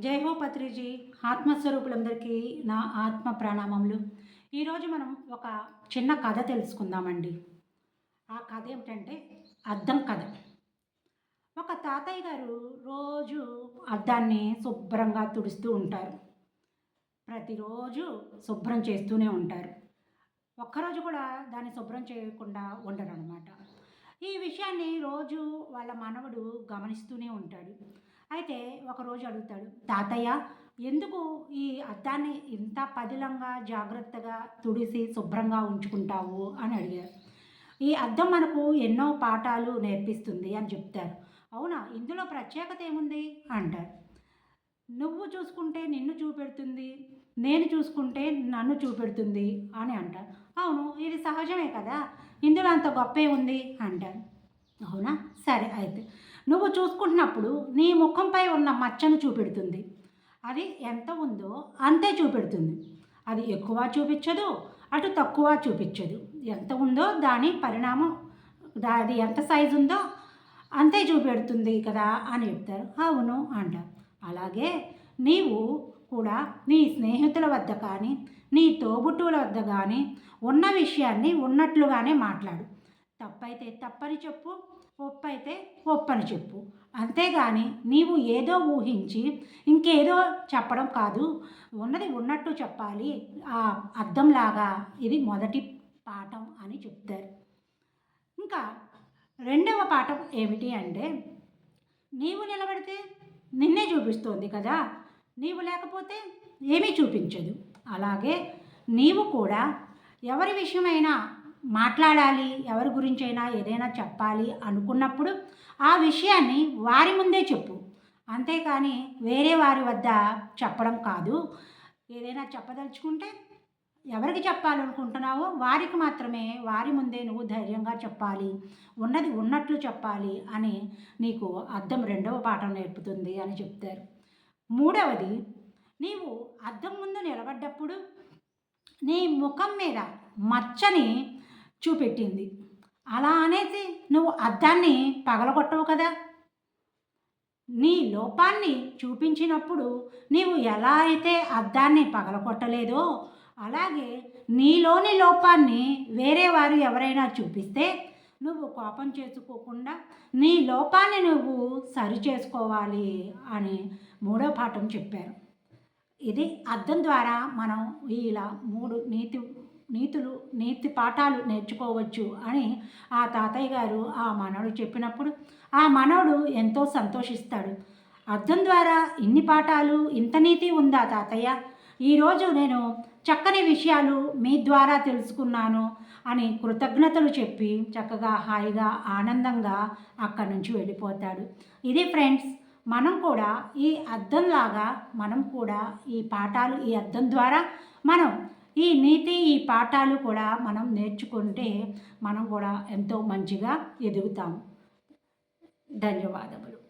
జై హో పత్రిజీ ఆత్మస్వరూపులందరికీ నా ఆత్మ ప్రణామములు. ఈరోజు మనం ఒక చిన్న కథ తెలుసుకుందామండి. ఆ కథ ఏమిటంటే అద్దం కథ. ఒక తాతయ్య గారు రోజు అద్దాన్ని శుభ్రంగా తుడుస్తూ ఉంటారు. ప్రతిరోజు శుభ్రం చేస్తూనే ఉంటారు. ఒక్కరోజు కూడా దాన్ని శుభ్రం చేయకుండా ఉండరు అనమాట ఈ విషయాన్ని రోజు వాళ్ళ మనవడు గమనిస్తూనే ఉంటాడు. అయితే ఒకరోజు అడుగుతాడు తాతయ్య ఎందుకు ఈ అద్దాన్ని ఇంత పదిలంగా జాగ్రత్తగా తుడిసి శుభ్రంగా ఉంచుకుంటావు? అని అడిగారు. ఈ అద్దం మనకు ఎన్నో పాఠాలు నేర్పిస్తుంది అని చెప్తారు. అవునా? ఇందులో ప్రత్యేకత ఏముంది? అంటారు. నువ్వు చూసుకుంటే నిన్ను చూపెడుతుంది నేను చూసుకుంటే నన్ను చూపెడుతుంది అని అంటారు. అవును ఇది సహజమే కదా? ఇందులో అంత గొప్పే ఉంది అంటారు. అవునా? సరే అయితే నువ్వు చూసుకుంటున్నప్పుడు నీ ముఖంపై ఉన్న మచ్చను చూపెడుతుంది. అది ఎంత ఉందో అంతే చూపెడుతుంది. అది ఎక్కువ చూపించదు అటు తక్కువ చూపించదు. ఎంత ఉందో దాని పరిణామం అది ఎంత సైజు ఉందో అంతే చూపెడుతుంది కదా అని చెప్తారు. అవును అంటారు. అలాగే నీవు కూడా నీ స్నేహితుల వద్ద కానీ నీ తోబుట్టువుల వద్ద కానీ ఉన్న విషయాన్ని ఉన్నట్లుగానే మాట్లాడు. తప్పైతే తప్పని చెప్పు ఒప్పైతే ఒప్పని చెప్పు. అంతేగాని నీవు ఏదో ఊహించి ఇంకేదో చెప్పడం కాదు. ఉన్నది ఉన్నట్టు చెప్పాలి. ఆ అర్థంలాగా ఇది మొదటి పాఠం అని చెప్తారు. ఇంకా రెండవ పాఠం ఏమిటి అంటే నీవు నిలబడితే నిన్నే చూపిస్తోంది కదా. నీవు లేకపోతే ఏమీ చూపించదు. అలాగే నీవు కూడా ఎవరి విషయమైనా మాట్లాడాలి ఎవరి గురించైనా ఏదైనా చెప్పాలి అనుకున్నప్పుడు ఆ విషయాన్ని వారి ముందే చెప్పు. అంతేకాని వేరే వారి వద్ద చెప్పడం కాదు. ఏదైనా చెప్పదలుచుకుంటే ఎవరికి చెప్పాలనుకుంటున్నావో వారికి మాత్రమే వారి ముందే నువ్వు ధైర్యంగా చెప్పాలి. ఉన్నది ఉన్నట్లు చెప్పాలి అని నీకు అర్థం రెండవ పాఠం నేర్పుతుంది అని చెప్తారు. మూడవది నీవు అద్దం ముందు నిలబడ్డప్పుడు నీ ముఖం మీద మచ్చని చూపెట్టింది. అలా అనేసి నువ్వు అద్దాన్ని పగలగొట్టవు కదా? నీ లోపాన్ని చూపించినప్పుడు నీవు ఎలా అయితే అద్దాన్ని పగలగొట్టలేదో అలాగే నీలోని లోపాన్ని వేరే వారు ఎవరైనా చూపిస్తే నువ్వు కోపం చేసుకోకుండా నీ లోపాన్ని నువ్వు సరి చేసుకోవాలి అని మూడో పాఠం చెప్పారు. ఇది అర్థం ద్వారా మనం ఇలా మూడు నీతి నీతులు నీతి పాఠాలు నేర్చుకోవచ్చు అని ఆ తాతయ్య గారు ఆ మనవడు చెప్పినప్పుడు ఆ మనవడు ఎంతో సంతోషిస్తాడు. అర్థం ద్వారా ఇన్ని పాఠాలు ఇంత నీతి ఉందా తాతయ్య? ఈరోజు నేను చక్కని విషయాలు మీ ద్వారా తెలుసుకున్నాను అని కృతజ్ఞతలు చెప్పి చక్కగా హాయిగా ఆనందంగా అక్కడి నుంచి వెళ్ళిపోతాడు. ఇది ఫ్రెండ్స్ మనం కూడా ఈ అద్దంలాగా మనం కూడా ఈ పాఠాలు ఈ అర్థం ద్వారా మనం ఈ నీతి ఈ పాఠాలు కూడా మనం నేర్చుకుంటే మనం కూడా ఎంతో మంచిగా ఎదుగుతాం. ధన్యవాదములు.